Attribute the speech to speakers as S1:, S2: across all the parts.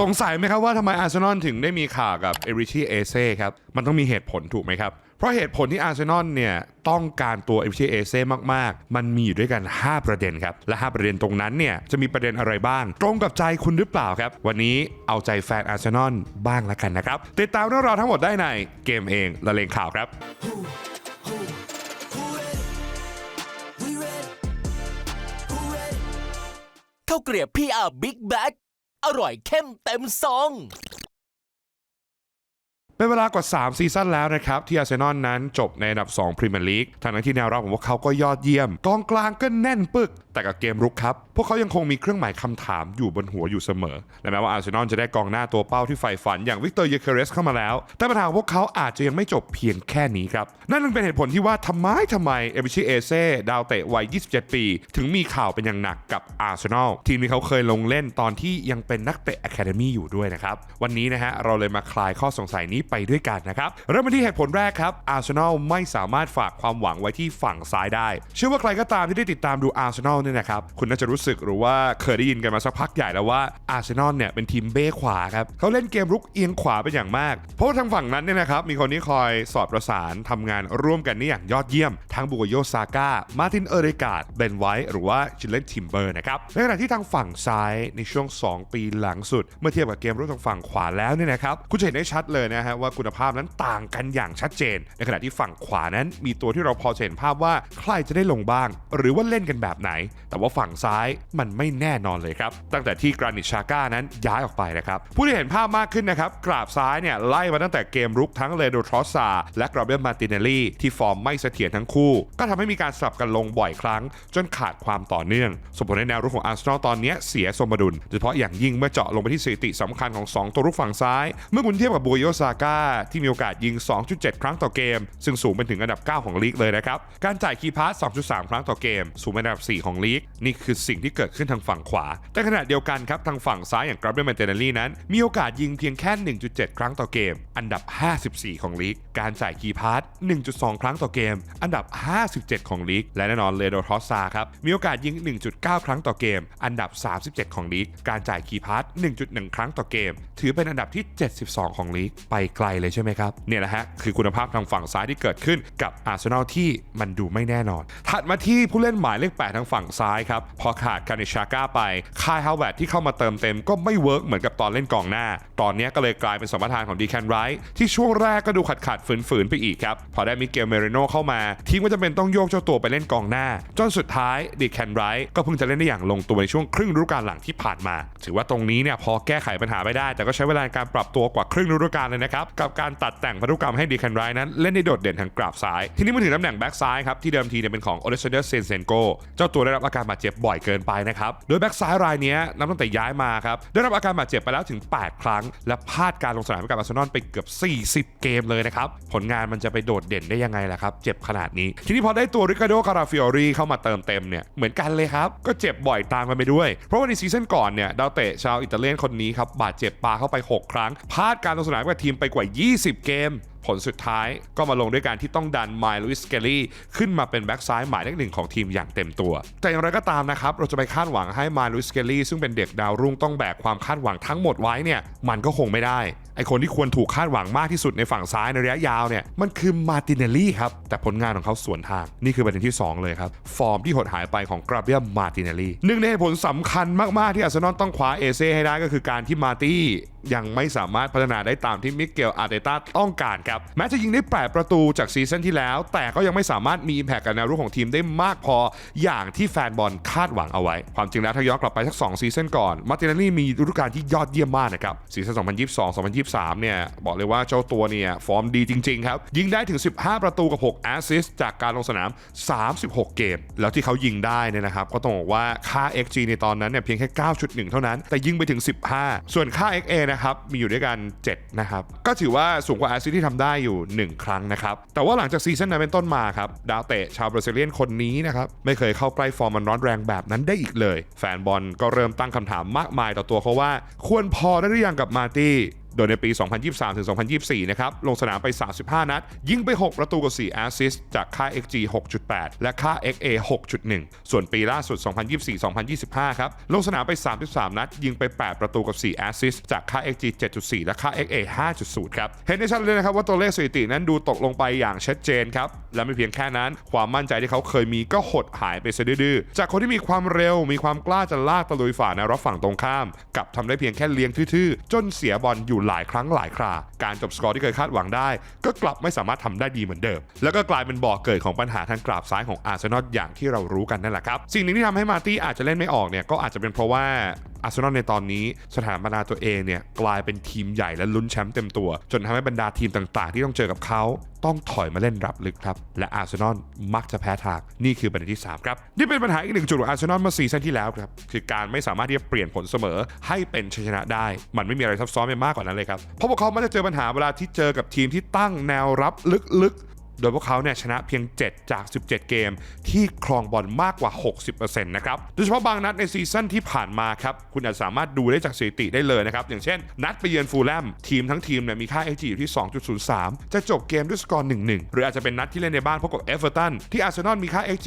S1: สงสัยไหมครับว่าทำไมอาร์เซนอลถึงได้มีข่าวกับเอริชีเอเซ่ครับ มันต้องมีเหตุผลถูกไหมครับ เพราะเหตุผลที่อาร์เซนอลเนี่ยต้องการตัวเอริชีเอเซ่มาก ๆ มันมีอยู่ด้วยกัน 5 ประเด็นครับ และ 5 ประเด็นตรงนั้นเนี่ยจะมีประเด็นอะไรบ้าง ตรงกับใจคุณหรือเปล่าครับ วันนี้เอาใจแฟนอาร์เซนอลบ้างละกันนะครับติดตามเรื่องราวทั้งหมดได้ในเกมเองละเลงข่าวครับ
S2: ข้าวเกรียบ PR Big Bag อร่อยเข้มเต็มซอง
S1: เป็นเวลากว่า 3 ซีซั่นแล้วนะครับ ที่อาร์เซนอลนั้นจบในอันดับ 2 พรีเมียร์ลีกทางนั้นที่แนวรับของพวกเขาก็ยอดเยี่ยม กองกลางก็แน่นปึกแต่กับเกมรุกครับ พวกเขายังคงมีเครื่องหมายคำถามอยู่บนหัวอยู่เสมอ และแม้ว่าอาร์เซนอลจะได้กองหน้าตัวเป้าที่ใฝ่ฝันอย่างวิกเตอร์เยเคเรสเข้ามาแล้ว แต่ปัญหาของพวกเขาอาจจะยังไม่จบเพียงแค่นี้ครับ นั่นจึงเป็นเหตุผลที่ว่าทำไมทำไมเอเบชิเอเซ่ดาวเตะวัย 27 ปี ถึงมีข่าวเป็นอย่างหนักกับอาร์เซนอลทีมที่เขาเคยลงเล่นตอนที่ยังเป็นนักเตะอะคาเดมี่อยู่ด้วยนะครับ วันนี้นะฮะเราเลยมาคลายข้อสงสัยนี้ไปด้วยกันนะครับเริ่มที่เหตุผลแรกครับอาร์เซนอลไม่สามารถฝากความหวังไว้ที่ฝั่งซ้ายได้ เชื่อว่าใครก็ตามที่ได้ติดตามดูอาร์เซนอลเนี่ยนะครับคุณน่าจะรู้สึกหรือว่าเคยได้ยินกันมาสักพักใหญ่แล้วว่าอาร์เซนอลเนี่ยเป็นทีมเบ้ขวาครับเขาเล่นเกมรุกเอียงขวาเป็นอย่างมาก เพราะว่าทางฝั่งนั้นเนี่ยนะครับมีคนที่คอยสอดประสานทำงานร่วมกันนี่อย่างยอดเยี่ยม ทั้งบุกโยซาก้ามาร์ตินเอเรกาดเบนไวท์หรือว่าชิลเลนทิมเบอร์นะครับในขณะที่ทางฝั่งซ้ายในช่วง 2 ปีหลังสุด เมื่อเทียบกับเกมรุกทางฝั่งขวาแล้วเนี่ยนะครับคุณจะเห็นได้ชัดเลยนะฮะว่าคุณภาพนั้นต่างกันอย่างชัดเจน ในขณะที่ฝั่งขวานั้นมีตัวที่เราพอจะเห็นภาพว่าใครจะได้ลงบ้าง หรือว่าเล่นกันแบบไหนแต่ว่าฝั่งซ้ายมันไม่แน่นอนเลยครับ ตั้งแต่ที่กรานิชาก้านั้นย้ายออกไปนะครับ ผู้ที่เห็นภาพมากขึ้นนะครับกราบซ้ายเนี่ยไล่มาตั้งแต่เกมรุกทั้งเลโดทรอสซาและกราเบลมาติเนลลี่ที่ฟอร์มไม่เสถียรทั้งคู่ ก็ทำให้มีการสลับกันลงบ่อยครั้ง จนขาดความต่อเนื่องส่งผลให้แนวรุกของอาร์เซนอลตอนนี้เสียสมดุลโดยเฉพาะอย่างยิ่งเมื่อเจาะลงไปที่สถิติสำคัญของ 2 ตัวรุกฝั่งซ้าย เมื่อคุณเทียบกับบูโยซาก้าที่มีโอกาสยิง 2.7 ครั้งต่อเกม ซึ่งสูงเป็นถึงอันดับ 9 ของลีกเลยนะครับการจ่ายคีพาส2.3 ครั้งต่อเกม สูงเป็นอันดับ 4 ของลีก นี่คือสิ่งที่เกิดขึ้นทางฝั่งขวา แต่ขณะเดียวกันครับทางฝั่งซ้ายอย่างกราเบรเมนเตนลลี่นั้น มีโอกาสยิงเพียงแค่ 1.7 ครั้งต่อเกม อันดับ 54 ของลีก การจ่ายคีย์พาส1.2 ครั้งต่อเกม อันดับ 57 ของลีก และแน่นอนเลโดทอสซาครับ มีโอกาสยิง 1.9 ครั้งต่อเกม อันดับ 37 ของลีก การจ่ายคีย์พาส1.1 ครั้งต่อเกม ถือเป็นอันดับที่ 72 ของลีก ไปไกลเลยใช่ไหมครับ เนี่ยแหละฮะ คือคุณภาพทางฝั่งซ้ายที่เกิดขึ้นกับอาร์เซนอลที่มันดูไม่แน่นอน ถัดมาที่ผู้เล่นหมายเลข 8 ทางฝั่งซ้ายครับ พอขาดคานิชาก้าไปคายฮาวเวดที่เข้ามาเติมเต็มก็ไม่เวิร์กเหมือนกับตอนเล่นกองหน้า ตอนนี้ก็เลยกลายเป็นสมรทานของดีแคนไรท์ที่ช่วงแรกก็ดูขัดขัดฝืนฝืนๆไปอีกครับ พอได้มิเกลเมเรโนเข้ามาทีมก็จะเป็นต้องโยกเจ้าตัวไปเล่นกองหน้า จนสุดท้ายดีแคนไรท์ก็เพิ่งจะเล่นได้อย่างลงตัวในช่วงครึ่งฤดูกาลหลังที่ผ่านมา ถือว่าตรงนี้เนี่ยพอแก้ไขปัญหาไม่ได้ แต่ก็ใช้เวลาในการปรับตัวกว่าครึ่งฤดูกาลเลยนะครับกับการตัดแต่งพันธุกรรมให้ดีแคนไรท์นั้นเล่นได้โดดเด่นทางกราบซ้าย ทีนี้มาถึงตำแหน่งแบ็กซ้ายครับที่เดิมทีเนี่ยเป็นของโอเลสเดอร์เซนเซนโกเจ้าตัวได้รับอาการบาดเจ็บบ่อยเกินไปนะครับโดยแบ็กซ้ายรายนี้นับตั้งแต่ย้ายมาครับได้รับอาการบาดเจ็บไปแล้วถึง 8 ครั้ง และพลาดการลงสนามให้กับอาร์เซนอลไปเกือบ 40 เกมเลยนะครับผลงานมันจะไปโดดเด่นได้ยังไงล่ะครับเจ็บขนาดนี้ ทีนี้พอได้ตัวริคาโดคาราฟิออรีเข้ามาเติมเต็มเนี่ยเหมือนกันเลยครับก็เจ็บบ่อยตามกันไปด้วย เพราะว่าในซีซั่นก่อนเนี่ยดาวเตะชาวอิตาเลียนคนนี้ครับบาดเจ็บปาเข้าไป 6 ครั้งพลาดการลงสนามกับทีมไปกว่า 20 เกมผลสุดท้ายก็มาลงด้วยการที่ต้องดันไมล์ลุยสเกลลี่ขึ้นมาเป็นแบ็กซ้ายหมายเลขหนึ่งของทีมอย่างเต็มตัว แต่อย่างไรก็ตามนะครับ เราจะไปคาดหวังให้ไมล์ลุยสเกลลี่ซึ่งเป็นเด็กดาวรุ่งต้องแบกความคาดหวังทั้งหมดไว้เนี่ยมันก็คงไม่ได้ ไอคนที่ควรถูกคาดหวังมากที่สุดในฝั่งซ้ายในระยะยาวเนี่ยมันคือมาตินเนลลี่ครับ แต่ผลงานของเขาสวนทาง นี่คือประเด็นที่ 2 เลยครับ ฟอร์มที่หดหายไปของกราเบียมาตินเนลลี่หนึ่งในเหตุผลสำคัญมากๆที่อาร์เซนอลต้องคว้าเอเซ่ให้ได้ก็คือการที่มาตี้ ยังไม่สามารถพัฒนาได้ตามที่มิเกลอาร์เตต้าต้องการครับ แม้จะยิงได้ 8 ประตูจากซีซั่นที่แล้ว แต่ก็ยังไม่สามารถมีอิมแพคกับแนวรุกของทีมได้มากพออย่างที่แฟนบอลคาดหวังเอาไว้ ความจริงแล้วถ้าย้อนกลับไปสัก 2 ซีซั่นก่อนมาร์ตินเนลลี่มีฤดูกาลที่ยอดเยี่ยมมากนะครับ ซีซั่น 2022-2023 เนี่ย บอกเลยว่าเจ้าตัวเนี่ย ฟอร์มดีจริง ๆ ครับ ยิงได้ถึง 15 ประตูกับ 6 แอสซิสต์จากการลงสนาม 36 เกม แล้วที่เขายิงได้เนี่ยนะครับก็ต้องบอกว่าค่า XG ในตอนนั้นเนี่ยเพียงแค่ 9.1 เท่านั้น แต่ยิงไปถึง 15 ส่วนค่า XA นะครับ มีอยู่ด้วยกัน 7 นะครับ ก็ถือว่าสูงกว่าอาซิที่ทำได้อยู่ 1 ครั้งนะครับ แต่ว่าหลังจากซีซั่นนั้นเป็นต้นมาครับ ดาวเตะชาวบราซิเลียนคนนี้นะครับ ไม่เคยเข้าใกล้ฟอร์มมันร้อนแรงแบบนั้นได้อีกเลย แฟนบอลก็เริ่มตั้งคำถามมากมายต่อตัวเขาว่า ควรพอได้หรือยังกับมาร์ตี้ โดยในปี 2023 ถึง 2024 นะครับ ลงสนามไป 35 นัด ยิงไป 6 ประตูกับ 4 แอสซิสต์จากค่า XG 6.8 และค่า XA 6.1 ส่วนปีล่าสุด 2024-2025 ครับ ลงสนามไป 33 นัด ยิงไป 8 ประตูกับ 4 แอสซิสต์จากค่า XG 7.4 และค่า XA 5.0 ครับ เห็นได้ชัดเลยนะครับว่าตัวเลขสถิตินั้นดูตกลงไปอย่างชัดเจนครับ และไม่เพียงแค่นั้น ความมั่นใจที่เขาเคยมีก็หดหายไปซะดื้อจากคนที่มีความเร็ว มีความกล้าจะลากตะลุยฝ่าแนวรับฝั่งตรงข้ามกลับทำได้เพียงแค่เลี้ยงทื่อๆ จนเสียบอลอยู่หลายครั้งหลายครา การจบสกอร์ที่เคยคาดหวังได้ ก็กลับไม่สามารถทำได้ดีเหมือนเดิม แล้วก็กลายเป็นบ่อกเกิดของปัญหาทางกราบซ้ายของอาร์เซนอลอย่างที่เรารู้กันนั่นแหละครับ สิ่งหนึ่งที่ทำให้มาร์ตี้อาจจะเล่นไม่ออกเนี่ยก็อาจจะเป็นเพราะว่า อาร์เซนอลในตอนนี้สถาปนาตัวเองเนี่ยกลายเป็นทีมใหญ่และลุ้นแชมป์เต็มตัว จนทำให้บรรดาทีมต่างๆ ที่ต้องเจอกับเขาต้องถอยมาเล่นรับลึกครับ และอาร์เซนอลมักจะแพ้ทาง นี่คือประเด็นที่ 3 ครับ นี่เป็นปัญหาอีกหนึ่งจุดของอาร์เซนอลเมื่อซีซั่นที่แล้วครับ คือการไม่สามารถที่จะเปลี่ยนผลเสมอให้เป็นชัยชนะได้ มันไม่มีอะไรซับซ้อนไปมากกว่านั้นเลยครับเพราะพวกเขามักจะเจอปัญหาเวลาที่เจอกับทีมที่ตั้งแนวรับลึกๆ โดยพวกเขาเนี่ยชนะเพียง 7 จาก 17 เกม ที่ครองบอลมากกว่า 60%นะครับ โดยเฉพาะบางนัดในซีซั่นที่ผ่านมาครับ คุณอาจสามารถดูได้จากสถิติได้เลยนะครับ อย่างเช่น นัดไปเยือนฟูลแลมทีมทั้งทีมเนี่ยมีค่า XG อยู่ที่ 2.03 จะจบเกมด้วยสกอร์ 1-1 หรืออาจจะเป็นนัดที่เล่นในบ้านพบกับเอเวอร์ตันที่อาร์เซนอลมีค่า XG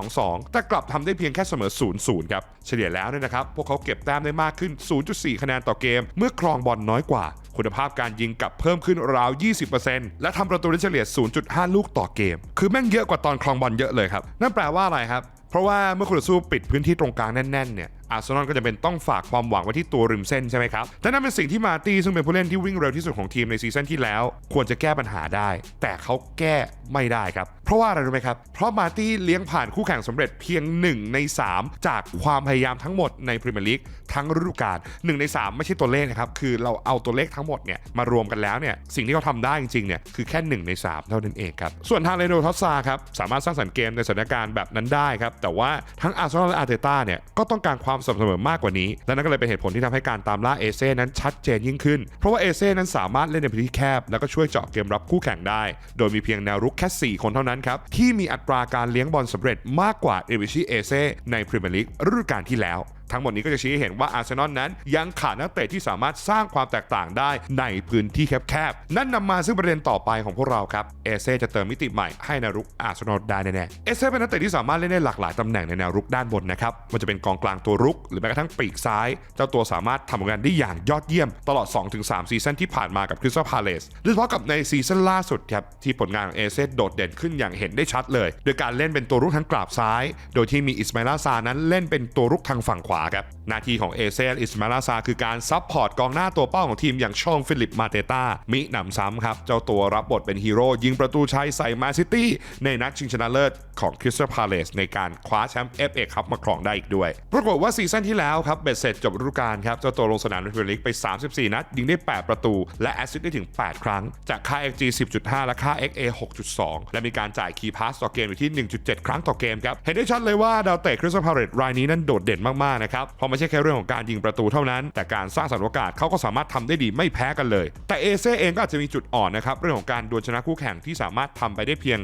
S1: 1.22 แต่กลับทำได้เพียงแค่เสมอ 0-0 ครับ เฉลี่ยแล้วเนี่ยนะครับ พวกเขาเก็บแต้มได้มากขึ้น 0.4 คะแนนต่อเกม เมื่อครองบอลน้อยกว่า คุณภาพการยิงกลับเพิ่มขึ้นราว 20%และทำประตูได้เฉลี่ย 0.5 ลูกต่อเกม คือแม่งเยอะกว่าตอนคลองบอลเยอะเลยครับ นั่นแปลว่าอะไรครับ เพราะว่าเมื่อคุณสู้ปิดพื้นที่ตรงกลางแน่นๆเนี่ย อาร์เซนอลก็จะเป็นต้องฝากความหวังไว้ที่ตัวริมเส้นใช่ไหมครับแต่นั่นเป็นสิ่งที่มาตี้ซึ่งเป็นผู้เล่นที่วิ่งเร็วที่สุดของทีมในซีซั่นที่แล้ว ควรจะแก้ปัญหาได้ แต่เขาแก้ไม่ได้ครับ เพราะว่าอะไรรู้ไหมครับ เพราะมาตี้เลี้ยงผ่านคู่แข่งสำเร็จเพียง 1 ใน 3 จากความพยายามทั้งหมดในพรีเมียร์ลีกทั้งฤดูกาล1ใน 3 ไม่ใช่ตัวเลขนะครับ คือเราเอาตัวเลขทั้งหมดเนี่ยมารวมกันแล้วเนี่ยสิ่งที่เขาทำได้จริงๆเนี่ยคือแค่ 1 ใน 3 เท่านั้นเองครับ ส่วนทางเรโนทอสซาครับสามารถสร้างสรรค์เกมในสถานการณ์แบบนั้นได้ครับแต่ว่าทั้งอาร์เซนอลและอาร์เตต้าเนี่ยก็ต้องการความสม่ำเสมอมากกว่านี้ และนั่นก็เลยเป็นเหตุผลที่ทำให้การตามล่าเอเซ่นั้นชัดเจนยิ่งขึ้น เพราะว่าเอเซ่นั้นสามารถเล่นในพื้นที่แคบ แล้วก็ช่วยเจาะเกมรับคู่แข่งได้ โดยมีเพียงแนวรุกแค่ 4 คนเท่านั้นครับ ที่มีอัตราการเลี้ยงบอลสำเร็จมากกว่าเอวิชิเอเซ่ในพรีเมียร์ลีกฤดูกาลที่แล้ว ทั้งหมดนี้ก็จะชี้ให้เห็นว่าอาร์เซนอลนั้น ยังขาดนักเตะที่สามารถสร้างความแตกต่างได้ในพื้นที่แคบๆ นั่นนำมาซึ่งประเด็นต่อไปของพวกเราครับ เอเซ่จะเติมมิติใหม่ให้นวรุกอาร์เซนอลได้แน่ๆ เอเซ่เป็นนักเตะที่สามารถเล่นได้หลากหลายตำแหน่งในแนวรุกด้านบนนะครับ มันจะเป็นกองกลางตัวรุก หรือแม้กระทั่งปีกซ้าย เจ้าตัวสามารถทำผลงานได้อย่างยอดเยี่ยม ตลอด 2-3 ซีซั่นที่ผ่านมากับคริสตัลพาเลส โดยเฉพาะกับในซีซั่นล่าสุดครับที่ผลงานของเอเซ่โดดเด่นขึ้นอย่างเห็นได้ชัดเลย โดยการเล่นเป็นตัวรุกทางกราบซ้าย โดยที่มีอิสมาลาซานั้นเล่นเป็นตัวรุกทางฝั่งขวาครับหน้าที่ของเอเซ่อิสมาลาซาคือการซับพอร์ตกองหน้าตัวเป้าของทีมอย่างชองฟิลิปมาเตตามิหนำซ้ำครับ เจ้าตัวรับบทเป็นฮีโร่ยิงประตูชัยใส่มาซิตี้ ในนัดชิงชนะเลิศของคริสตัลพาเลสในการคว้าแชมป์ FA คัพมาครองได้อีกด้วย ปรากฏว่าซีซั่นที่แล้วครับเบ็ดเสร็จจบฤดูกาลครับ เจ้าตัวลงสนามในพรีเมียร์ลีกไป 34 นัด ยิงได้ 8 ประตู และแอสซิสต์ได้ถึง 8 ครั้ง จากค่า XG 10.5 และค่า XA 6.2 และมีการจ่ายคีย์พาสต่อเกมอยู่ที่ 1.7 ครั้งต่อเกมครับเห็นได้ชัดเลยว่าดาวเตะคริสตัลพาเลสรายนี้นั้นโดดเด่นมากๆนะครับ เพราะไม่ใช่แค่เรื่องของการยิงประตูเท่านั้น แต่การสร้างสรรค์โอกาสเขาก็สามารถทำได้ดีไม่แพ้กันเลย แต่เอเซ่เองก็อาจจะมีจุดอ่อนนะครับเรื่องของการดวลชนะคู่แข่งที่สามารถทำไปได้เพียง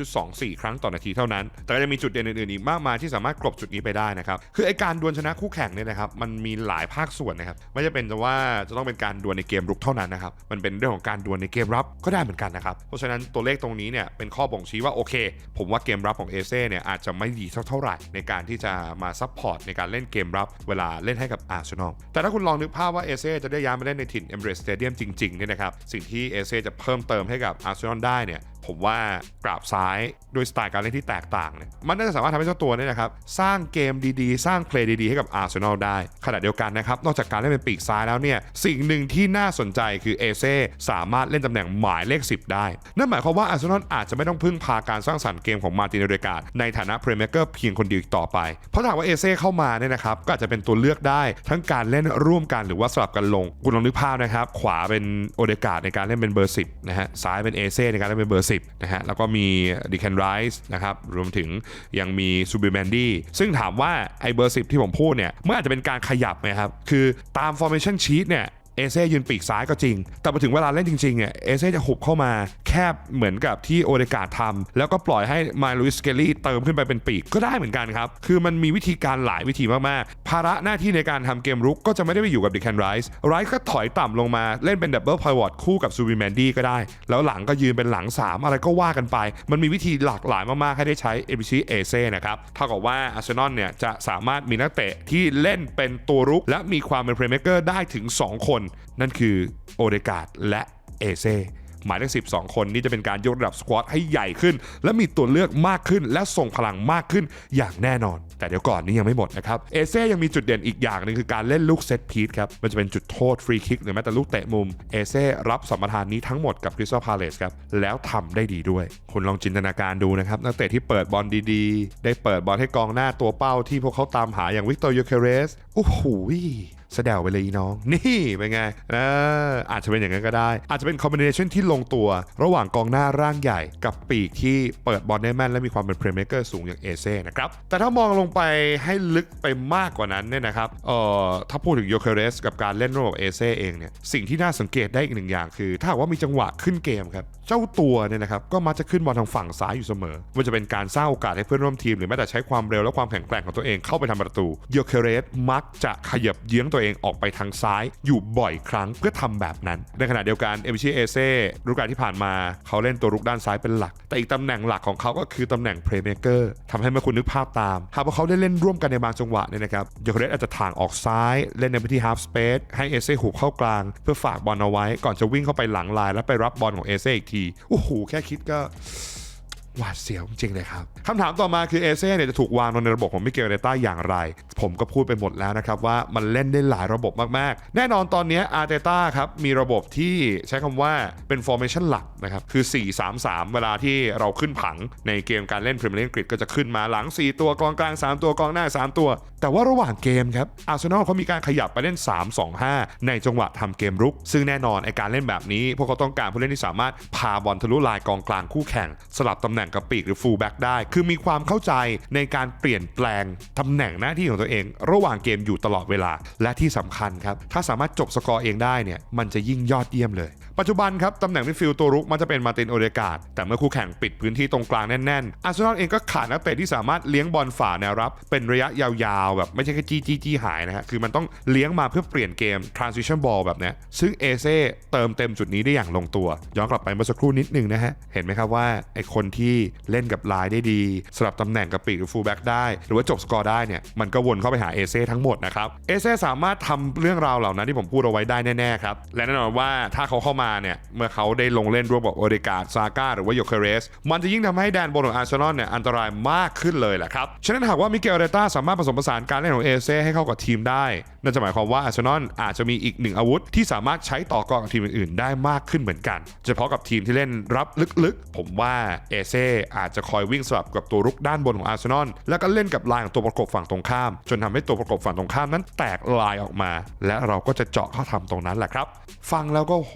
S1: 0.24 ครั้งต่อนาทีเท่านั้น แต่ก็จะมีจุดเด่นอื่นๆอีกมากมายที่สามารถกลบจุดนี้ไปได้นะครับคือไอการดวลชนะคู่แข่งเนี่ยนะครับมันมีหลายภาคส่วนนะครับไม่จะเป็นแต่ว่าจะต้องเป็นการดวลในเกมรุกเท่านั้นนะครับมันเป็นเรื่องของการดวลในเกมรับก็ได้เหมือนกันนะครับเพราะฉะนั้นตัวเลขตรงนี้เนี่ยเป็นข้อบ่งชี้ว่าโอเค ผมว่าเกมรับของเอเซ่เนี่ยอาจจะไม่ดีเท่าไหร่ในการที่จะมาซัพพอร์ตในการเล่นเกมรับเวลาเล่นให้กับอาร์เซนอลแต่ถ้าคุณลองนึกภาพว่าเอเซ่จะได้ย้ายมาเล่นในถิ่นเอมเบรสสเตเดียมจริงๆเนี่ยนะครับสิ่งที่เอเซ่จะเพิ่มเติมให้กับอาร์เซนอลได้เนี่ย ผมว่ากราบซ้ายด้วยสไตล์การเล่นที่แตกต่างเนี่ยมันน่าจะสามารถทำให้เจ้าตัวเนี่ยนะครับสร้างเกมดีๆ สร้างเพลย์ดีๆ ให้กับอาร์เซนอลได้ ขณะเดียวกันนะครับ นอกจากการเล่นเป็นปีกซ้ายแล้วเนี่ยสิ่งหนึ่งที่น่าสนใจคือเอเซ่สามารถเล่นตำแหน่งหมายเลข 10 ได้ นั่นหมายความว่าอาร์เซนอลอาจจะไม่ต้องพึ่งพาการสร้างสรรค์เกมของมาร์ตินเดกาดในฐานะเพลย์เมเกอร์เพียงคนเดียวอีกต่อไป เพราะถ้าหากว่าเอเซ่เข้ามาเนี่ยนะครับก็อาจจะเป็นตัวเลือกได้ ทั้งการเล่นร่วมกันหรือว่าสลับกันลงคุณลองนึกภาพนะครับขวาเป็นโอเดกาดในการเล่นเป็นเบอร์10นะฮะซ้ายเป็นเอเซ่ในการเล่นเป็นเบอร์10นะฮะแล้วก็มีดิแคนไรส์นะครับรวมถึงยังมีซูบิแมนดี้ซึ่งถามว่าไอเบอร์ 10 ที่ผมพูดเนี่ยเมื่ออาจจะเป็นการขยับไหมครับคือตาม formation sheet เนี่ย เอเซ่ยืนปีกซ้ายก็จริง แต่พอถึงเวลาเล่นจริงๆเนี่ยเอเซ่จะหุบเข้ามาแคบเหมือนกับที่โอเดกาทำแล้วก็ปล่อยให้มาลุยสเกลลี่เติมขึ้นไปเป็นปีกก็ได้เหมือนกันครับ คือมันมีวิธีการหลายวิธีมากๆ ภาระหน้าที่ในการทำเกมรุกก็จะไม่ได้ไปอยู่กับดิแคนไรส์ไรส์ก็ถอยต่ำลงมาเล่นเป็นดับเบิลพ i วอตคู่กับซูบิแมนดี้ก็ได้ แล้วหลังก็ยืนเป็นหลัง 3 อะไรก็ว่ากันไป มันมีวิธีหลากหลายมากๆให้ได้ใช้เอ ABC เอเซ่นะครับเท่ากับว่าอาร์เซนอลเนี่ยจะสามารถมีนักเตะที่เล่นเป็นตัวรุก และมีความเป็นเพลย์เม k เกอร์ได้ถึง 2 คนนั่นคือโอเดกาดและเอเซหมายเลข12 คนนี่จะเป็นการยกระดับสควอตให้ใหญ่ขึ้น และมีตัวเลือกมากขึ้น และส่งพลังมากขึ้นอย่างแน่นอน แต่เดี๋ยวก่อนนี้ยังไม่หมดนะครับ เอเซ่ยังมีจุดเด่นอีกอย่างหนึ่งคือการเล่นลูกเซตพีทครับ มันจะเป็นจุดโทษฟรีคิกหรือแม้แต่ลูกเตะมุม เอเซ่รับสมปทานนี้ทั้งหมดกับคริสตัลพาเลสครับ แล้วทำได้ดีด้วย คุณลองจินตนาการดูนะครับ นักเตะที่เปิดบอลดีๆ ได้เปิดบอลให้กองหน้าตัวเป้าที่พวกเขาตามหาอย่างวิกตอร์ยูเคเรสโอ้โห สดวไปเลยอีน้อง นี่เป็นไงเอออาจจะเป็นอย่างนั้นก็ได้ อาจจะเป็นคอมบิเนชันที่ลงตัว ระหว่างกองหน้าร่างใหญ่กับปีกที่เปิดบอลได้แม่นและมีความเป็นเพลย์เม k เกอร์สูงอย่างเอเซ่นะครับแต่ถ้ามองลงไปให้ลึกไปมากกว่านั้นเนี่ยนะครับเอ่อถ้าพูดถึงโยเคเรสกับการเล่นร่วมกับเอเซ่เองเนี่ยสิ่งที่น่าสังเกตได้อีกหนึ่งอย่างคือ ถ้าว่ามีจังหวะขึ้นเกมครับเจ้าตัวเนี่ยนะครับก็มักจะขึ้นบอลทางฝั่งซ้ายอยู่เสมอมันจะเป็นการสร้างโอกาสให้เพื่อนร่วมทีมหรือแม้แต่ใช้ความเร็วและความแข็งแกร่งของตัวเองเข้าไปทำประตูโยเคเรสมักจะขยับเยื้องตัวเองออกไปทางซ้ายอยู่บ่อยครั้งเพื่อทำแบบนั้น ในขณะเดียวกันเอมิชิเอเซ่ฤดูกาลที่ผ่านมาเขาเล่นตัวรุกด้านซ้ายเป็นหลัก แต่อีกตำแหน่งหลักของเขาก็คือตำแหน่งเพลย์เมเกอร์ทำให้เมื่อคุณนึกภาพตาม หากว่าเขาได้เล่นร่วมกันในบางจังหวะเนี่ยนะครับโยเคเรสอาจจะถ่างออกซ้ายเล่นในพื้นที่ฮา f สเปซให้เอเซ่หุบเข้ากลาง เพื่อฝากบอลเอาไว้ ก่อนจะวิ่งเข้าไปหลังลายแล้วไปรับบอลของเอเซ่อีกทีโอ้โหแค่คิดก็ หวาดเสียวจริงเลยครับคำถามต่อมาคือเอเซ่เนี่ยจะถูกวางลงในระบบของมิเกลเรต้าอย่างไร ผมก็พูดไปหมดแล้วนะครับว่ามันเล่นได้หลายระบบมากๆ แน่นอนตอนนี้อาร์เตต้าครับมีระบบที่ใช้คำว่าเป็น formation หลักนะครับคือ 4-3-3 เวลาที่เราขึ้นผังในเกมการเล่นพรีเมียร์ลีกอังกฤษก็จะขึ้นมาหลัง 4 ตัวกองกลาง 3 ตัวกองหน้า 3 ตัว แต่ว่าระหว่างเกมครับอาร์เซนอลเขามีการขยับไปเล่น 3-2-5 ในจังหวะทำเกมรุก ซึ่งแน่นอนไอการเล่นแบบนี้พวกเขาต้องการผู้เล่นที่สามารถพาบอลทะลุลายกองกลางคู่แข่งสลับตำแหน่งกับปีกหรือฟูลแบ็กได้ คือมีความเข้าใจในการเปลี่ยนแปลงตำแหน่งหน้าที่ของตัวเอง ระหว่างเกมอยู่ตลอดเวลาและที่สำคัญครับถ้าสามารถจบสกอร์เองได้เนี่ยมันจะยิ่งยอดเยี่ยมเลยปัจจุบันครับตำแหน่งมิดฟิลด์ตัวรุกมันจะเป็นมาตินโอเดกาดแต่เมื่อคู่แข่งปิดพื้นที่ตรงกลางแน่นๆอาร์เซนอลเองก็ขาดนักเตะที่สามารถเลี้ยงบอลฝ่าแนวรับ เป็นระยะยาวๆแบบไม่ใช่แค่จี้จี้จี้หายนะฮะคือมันต้องเลี้ยงมาเพื่อเปลี่ยนเกม transition ball แบบนี้ซึ่งเอเซ่เติมเต็มจุดนี้ได้อย่างลงตัว ย้อนกลับไปเมื่อสักครู่นิดนึงนะฮะเห็นไหมครับว่าไอคนที่เล่นกับลายได้ดีสลับตำแหน่งกับปีกหรือฟูลแบ็กได้หรือว่าจบสกอร์ได้เนี่ยมันก็วนเข้าไปหาเอเซ่ทั้งหมดนะครับเอเซ่สามารถทำเรื่องราวเหล่านั้นที่ผมพูดเอาไว้ได้แน่ๆครับและแน่นอนว่าถ้าเขาเข้ามาเนี่ยเมื่อเขาได้ลงเล่นร่วมกับโอเดกาดซาก้าหรือว่าโยเคเรส มันจะยิ่งทำให้แดนบนของอาร์เซนอลเนี่ยอันตรายมากขึ้นเลยแหละครับ ฉะนั้นหากว่ามิเกลเรต้าสามารถผสมผสานการเล่นของเอเซให้เข้ากับทีมได้นั่นจะหมายความว่าอาร์เซนอลอาจจะมีอีกหนึ่งอาวุธ ที่สามารถใช้ต่อกรกับทีมอื่นๆ ได้มากขึ้นเหมือนกัน เฉพาะกับทีมที่เล่นรับลึกๆ ผมว่าเอเซอาจจะคอยวิ่งสลับกับตัวรุกด้านบนของอาร์เซนอลแล้วก็เล่นกับลายของตัวประกบฝั่งตรงข้าม จนทำให้ตัวประกบฝั่งตรงข้ามนั้นแตกลายออกมา และเราก็จะเจาะเข้าทำตรงนั้นแหละครับ ฟังแล้วก็โห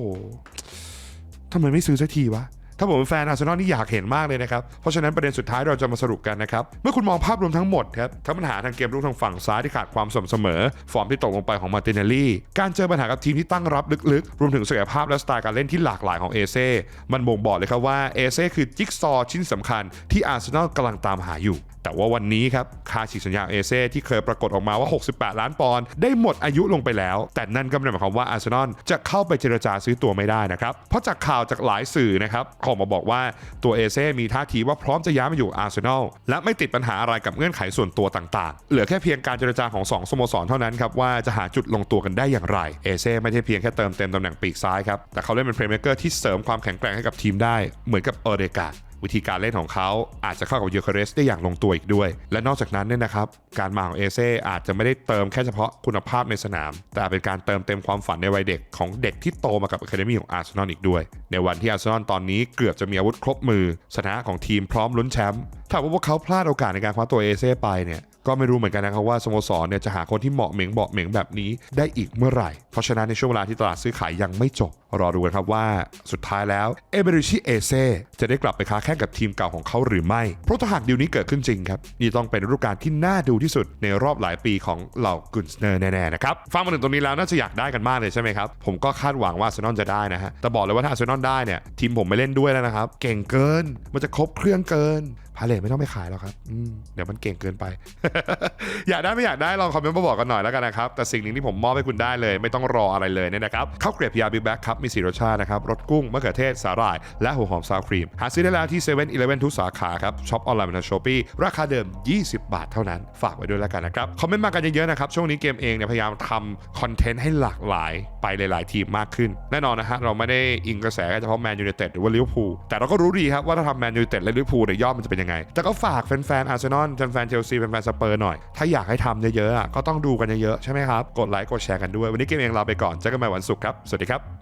S1: ทำไมไม่ซื้อสักทีวะถ้าผมเป็นแฟนอาร์เซนอลนี่อยากเห็นมากเลยนะครับ เพราะฉะนั้นประเด็นสุดท้ายเราจะมาสรุปกันนะครับ เมื่อคุณมองภาพรวมทั้งหมดครับทั้งปัญหาทางเกมรุกทางฝั่งซ้ายที่ขาดความสม่ำเสมอ ฟอร์มที่ตกลงไปของมาร์ติเนลลี่ การเจอปัญหากับทีมที่ตั้งรับลึกๆ รวมถึงศักยภาพและสไตล์การเล่นที่หลากหลายของเอเซ่ มันบ่งบอกเลยครับว่าเอเซ่คือจิ๊กซอว์ชิ้นสำคัญที่อาร์เซนอลกำลังตามหาอยู่ แต่ว่าวันนี้ครับค่าฉีกสัญญาเอเซ่ที่เคยปรากฏออกมาว่า 68 ล้านปอนด์ได้หมดอายุลงไปแล้ว แต่นั่นก็ไม่ได้หมายความว่าอาร์เซนอลจะเข้าไปเจรจาซื้อตัวไม่ได้นะครับ เพราะจากข่าวจากหลายสื่อนะครับออกมาบอกว่าตัวเอเซ่มีท่าทีว่าพร้อมจะย้ายมาอยู่อาร์เซนอลและไม่ติดปัญหาอะไรกับเงื่อนไขส่วนตัวต่างๆ เหลือแค่เพียงการเจรจาของสองสโมสรเท่านั้นครับว่าจะหาจุดลงตัวกันได้อย่างไรเอเซ่ไม่ใช่เพียงแค่เติมเต็มตำแหน่งปีกซ้ายครับแต่เขาเล่นเป็นเพลย์เม k เกอร์ที่เสริมความแข็งแกร่งให้กับทีมได้เหมือนกับเอเดกา วิธีการเล่นของเขาอาจจะเข้ากับยูเคเรสได้อย่างลงตัวอีกด้วย และนอกจากนั้นเนี่ยนะครับการมาของเอเซ่อาจจะไม่ได้เติมแค่เฉพาะคุณภาพในสนาม แต่เป็นการเติมเต็มความฝันในวัยเด็กของเด็กที่โตมากับอะคาเดมี่ของอาร์เซนอลอีกด้วย ในวันที่อาร์เซนอลตอนนี้เกือบจะมีอาวุธครบมือสถานะของทีมพร้อมลุ้นแชมป์ถ้าว่าพวกเขาพลาดโอกาสในการคว้าตัวเอเซ่ไปเนี่ยก็ไม่รู้เหมือนกันนะครับว่าสโมสรเนี่ยจะหาคนที่เหมาะเหม็งเหมาะเหม็งแบบนี้ได้อีกเมื่อไหร่ เพราะฉะนั้นในช่วงเวลาที่ตลาดซื้อขายยังไม่จบรอดูกันครับว่าสุดท้ายแล้วเอเบริชิเอเซจะได้กลับไปค้าแข่งกับทีมเก่าของเขาหรือไม่ เพราะถ้าหากดีลนี้เกิดขึ้นจริงครับนี่ต้องเป็นฤดูกาลที่น่าดูที่สุดในรอบหลายปีของเหล่ากุนเนอร์แน่ๆนะครับฟังมาถึงตรงนี้แล้วน่าจะอยากได้กันมากเลยใช่ไหมครับผมก็คาดหวังว่าอาร์เซนอลจะได้นะฮะแต่บอกเลยว่าถ้าอาร์เซนอลได้เนี่ยทีมผมไม่เล่นด้วยแล้วนะครับเก่งเกินมันจะครบเครื่องเกินพาเลทไม่ต้องไปขายแล้วครับเดี๋ยวมันเก่งเกินไป อยากได้ไม่อยากได้ลองคอมเมนต์มาบอกกันหน่อยแล้วกันนะครับแต่สิ่งหนึ่งที่ผมมอบให้คุณได้เลย ไม่ต้องรออะไรเลยเนี่ยนะครับข้าเกรียบพีอาร์บิ๊กแบ็คครับมีสีรสชาตินะครับรสกุ้งมะเขือเทศสาหร่าย และหัวหอมซาวครีม หาซื้อได้แล้วที่7 e เ e ่ e อทุกสาขาครับช็อปออนไลน์ในช้อปปี้ราคาเดิม 20 บาทเท่านั้น ฝากไว้ด้วยแล้วกันนะครับ คอมเมนต์มากันเยอะๆนะครับ ช่วงนี้เกมเองเนี่ยพยายามทำคอนเทนต์ให้หลากหลายไปหลายๆทีมมากขึ้น แน่นอนนะฮะเราไม่ได้อิงกระแสแค่เฉพาะแมนยูไนเต็ดหรือว่าลิเวอร์พูลแต่เราก็รู้ดีครับว่าถ้าทำแมนยูไนเต็ดและลิเวอร์พูลเนี่ยยอดมันจะเป็นยังไงแต่ก็ฝากแฟนๆอาร์เซนอลแฟนๆเชลซีแฟนๆสเปอร์หน่อยถ้าอยากให้ทำเยอะๆก็ต้องดูกันเยอะๆใช่ไหมครับกดไลค์กดแชร์กันด้วยวันนี้เกมเองลาไปก่อนเจอกันใหม่วันศุกร์ครับสวัสดีครับ